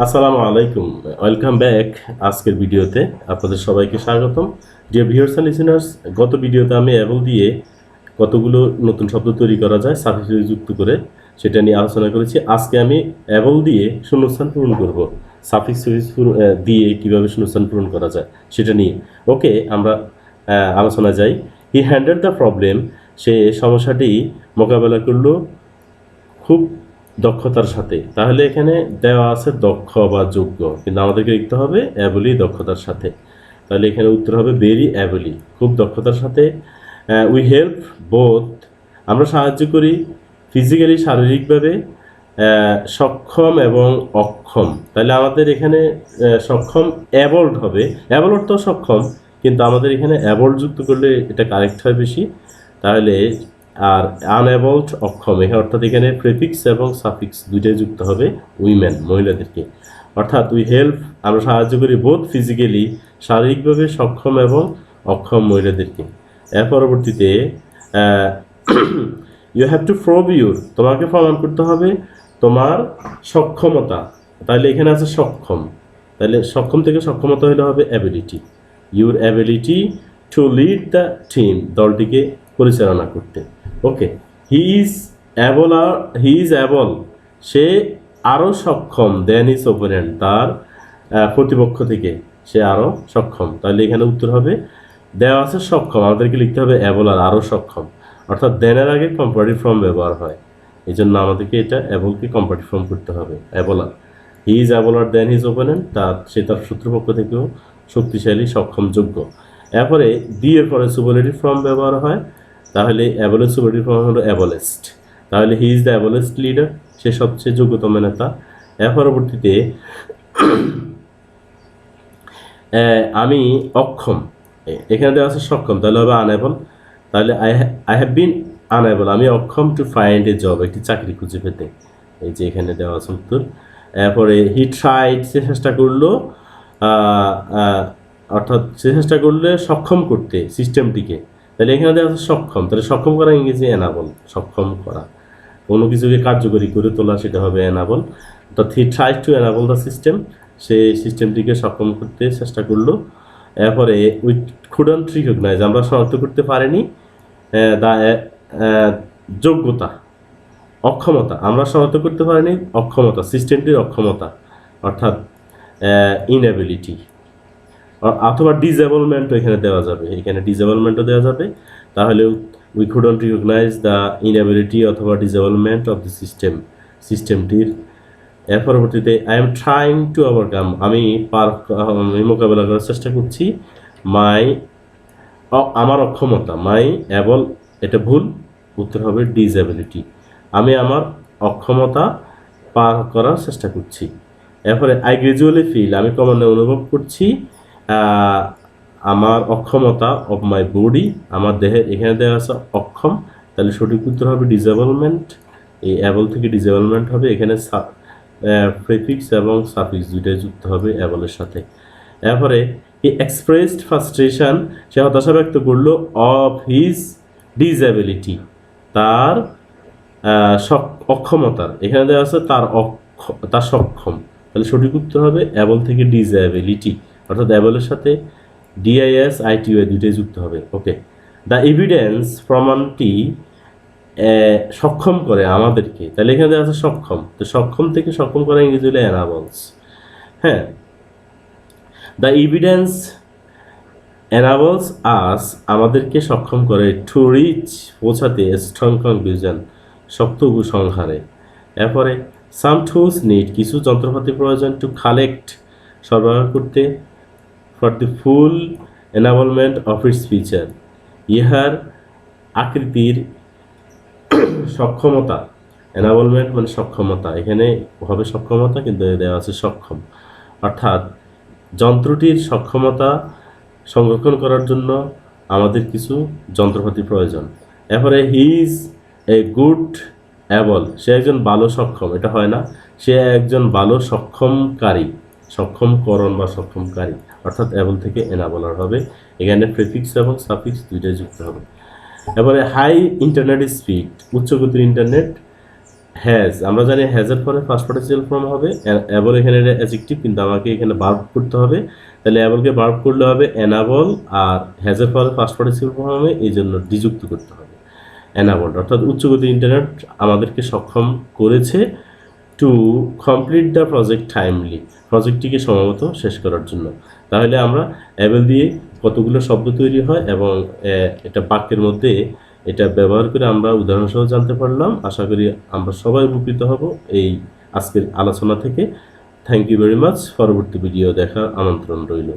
আসসালামু আলাইকুম। Welcome back আজকের ভিডিওতে আপনাদের সবাইকে স্বাগতম। যে ভিউয়ার্স অ্যান্ড লিসেনার্স গত ভিডিওতে আমি অ্যাবল দিয়ে কতগুলো নতুন শব্দ তৈরি করা যায় সাফিক্স যুক্ত করে সেটা নিয়ে আলোচনা করেছি। আজকে আমি অ্যাবল দিয়ে শূন্যস্থান পূরণ করব। সাফিক্স দিয়ে কীভাবে শূন্যস্থান পূরণ করা যায় সেটা নিয়ে। ওকে আমরা আলোচনা যাই। হি হ্যান্ডেল দ্য প্রবলেম সে সমস্যাটি মোকাবেলা করল খুব দক্ষতার সাথে। তাহলে এখানে দেওয়া আছে দক্ষ বা যোগ্য। কিন্তু আমাদেরকে লিখতে হবে অ্যাবলি দক্ষতার সাথে। তাহলে এখানে উত্তর হবে ভেরি অ্যাবলি। খুব দক্ষতার সাথে। উই হেল্প বোথ আমরা সাহায্য করি ফিজিক্যালি শারীরিকভাবে সক্ষম এবং অক্ষম। তাহলে আমাদের এখানে সক্ষম অ্যাবল্ড হবে। অ্যাবল্ড তো সক্ষম, কিন্তু আমাদের এখানে অ্যাবল্ড যুক্ত করলে এটা কারেক্ট হয় বেশি। তাহলে আর আনএবল্ড অক্ষম। এখানে অর্থাৎ এখানে প্রেফিক্স এবং সাফিক্স দুইটাই যুক্ত হবে উইমেন মহিলাদেরকে। অর্থাৎ উই হেল্প আমরা সাহায্য করি বোধ ফিজিক্যালি শারীরিকভাবে সক্ষম এবং অক্ষম মহিলাদেরকে। এর পরবর্তীতে you have to prove your তোমাকে প্রমাণ করতে হবে তোমার সক্ষমতা। তাহলে এখানে আছে সক্ষম। তাহলে সক্ষম থেকে সক্ষমতা হলে হবে ability your ability to lead the team দলটিকে পরিচালনা করতে। ওকে হি ইজ অ্যাবল আর হি ইজ অ্যাবল সে আরও সক্ষম দেন ইজ ওপোনেন্ট তার প্রতিপক্ষ থেকে সে আরও সক্ষম। তাহলে এখানে উত্তর হবে, দেওয়া আছে সক্ষম, আমাদেরকে লিখতে হবে অ্যাবল আর আরও সক্ষম। অর্থাৎ দেনের আগে কম্পারেটিভ ফর্ম ব্যবহার হয়। এই জন্য আমাদেরকে এটা অ্যাবলকে কম্পারেটিভ ফর্ম করতে হবে abler he is abler than his opponent তার, সে তার শত্রুপক্ষ থেকেও শক্তিশালী, সক্ষম, যোগ্য। এরপরে বি এর পরে সুপারলেটিভ ফর্ম ব্যবহার হয়, তাহলে অ্যাবলের সুপারলেটিভ ফর্ম হলো অ্যাবলেস্ট তাহলে he is the ablest leader সে সবচেয়ে যোগ্যতম নেতা। এর পরবর্তীতে আমি অক্ষম। এখানে দেওয়া আছে সক্ষম, তাহলে হবে আনএবল তাহলে I I have been unable আমি অক্ষম টু ফাইন্ড এ জব একটি চাকরি খুঁজে পেতে। এই যে এখানে দেওয়া আছে উত্তর। এরপরে হি ট্রাইড সে চেষ্টা করল অর্থাৎ সে চেষ্টা করলে সক্ষম করতে সিস্টেমটিকে তাহলে এখানে আছে সক্ষম। তাহলে সক্ষম করা ইংরেজি এনাবল সক্ষম করা। কোনো কিছুকে কার্যকরী করে তোলা সেটা হবে এনাবল অর্থাৎ he try to enable the system সে সিস্টেমটিকে সক্ষম করতে চেষ্টা করল। এরপরে উই খুডন্ট রিকগনাইজ আমরা শনাক্ত করতে পারিনি দা যোগ্যতা, অক্ষমতা। আমরা শনাক্ত করতে পারিনি অক্ষমতা সিস্টেমটির অক্ষমতা। অর্থাৎ ইনএবিলিটি অথবা ডিসেবলমেন্টও এখানে দেওয়া যাবে। এখানে ডিসেবলমেন্টও দেওয়া যাবে। তাহলে we couldn't recognise the inability অথবা ডিসেবলমেন্ট অফ দ্য সিস্টেম সিস্টেমটির এর পরবর্তীতে I am trying to overcome আমি পার মোকাবেলা করার চেষ্টা করছি। মাই আমার অক্ষমতা মাই অ্যাবল এটা ভুল। উত্তর হবে ডিসএবিলিটি আমি আমার অক্ষমতা পার করার চেষ্টা করছি। এরপরে আই গ্রাজুয়ালি ফিল আমি ক্রমান্বয়ে অনুভব করছি। আমার অক্ষমতা অফ মাই বডি আমার দেহের, এখানে দেওয়া আছে অক্ষম, তাহলে সঠিক উত্তর হবে ডিসেবলমেন্ট এই অ্যাবল থেকে ডিসেবলমেন্ট হবে, এখানে প্রেফিক্স এবং সাফিক্স দুইটাই যুক্ত হবে অ্যাবলের সাথে। এরপরে হি এক্সপ্রেসড ফ্রাস্ট্রেশন সে হতাশা ব্যক্ত করল অফ হিজ ডিসএবিলিটি তার অক্ষমতার এখানে দেওয়া আছে তার অক্ষ, তার সক্ষম, তাহলে সঠিক উত্তর হবে অ্যাবল থেকে ডিসএবিলিটি অর্থাৎ অ্যাবলের সাথে ডিআইএস আইটিও দুইটাই যুক্ত হবে। ওকে দ্য এভিডেন্স প্রমাণটি সক্ষম করে আমাদেরকে। তাহলে এখানে আছে সক্ষম। তো সক্ষম থেকে সক্ষম করা ইংরেজি হলো অ্যানাবলস হ্যাঁ। দ্য এভিডেন্স অ্যানাবলস আস আমাদেরকে সক্ষম করে টু রিচ পৌঁছাতে স্ট্রং কনক্লুশন শক্ত উপসংহারে এরপরে সাম টুলস নিড কিছু যন্ত্রপাতি প্রয়োজন টু কালেক্ট সরবরাহ করতে for the full enablement of its feature ইহার আকৃতির সক্ষমতা এনাবলমেন্ট মানে সক্ষমতা। এখানে হবে সক্ষমতা, কিন্তু দেওয়া আছে সক্ষম। অর্থাৎ যন্ত্রটির সক্ষমতা সংরক্ষণ করার জন্য আমাদের কিছু যন্ত্রপাতি প্রয়োজন। এরপরে he is a good able সে একজন ভালো সক্ষম, এটা হয় না। সে একজন ভালো সক্ষমকারী, সক্ষমকরণ বা সক্ষমকারী। অর্থাৎ অ্যাবল থেকে এনাবলার হবে। এখানে প্রেফিক্স এবং সাফিক্স দুইটাই যুক্ত হবে। এবারে হাই ইন্টারনেট স্পিড, উচ্চ গতির ইন্টারনেট, হ্যাজ, আমরা জানি হ্যাজের পরে ফার্স্ট পার্টিসিপাল ফর্ম হবে। অ্যাবল এখানে অ্যাজেক্টিভ কিন্তু আমাকে এখানে বার্ব করতে হবে। তাহলে অ্যাবলকে বার্ব করলে হবে অ্যানাবল আর হ্যাজের পরে ফার্স্ট পার্টিসিপাল ফর্ম হবে এই জন্য ডিযুক্ত করতে হবে। অ্যানাবল অর্থাৎ উচ্চগতি ইন্টারনেট আমাদেরকে সক্ষম করেছে। To complete the project timely প্রজেক্টটিকে সময়মত শেষ করার জন্য। তাহলে আমরা অ্যাবেল দিয়ে কতগুলো শব্দ তৈরি হয় এবং এটা বাক্যের মধ্যে এটা ব্যবহার করে আমরা উদাহরণসহ জানতে পারলাম। আশা করি আমরা সবাই উপকৃত হব এই আজকের আলোচনা থেকে। থ্যাংক ইউ ভেরি মাচ পরবর্তী ভিডিও দেখার আমন্ত্রণ রইল।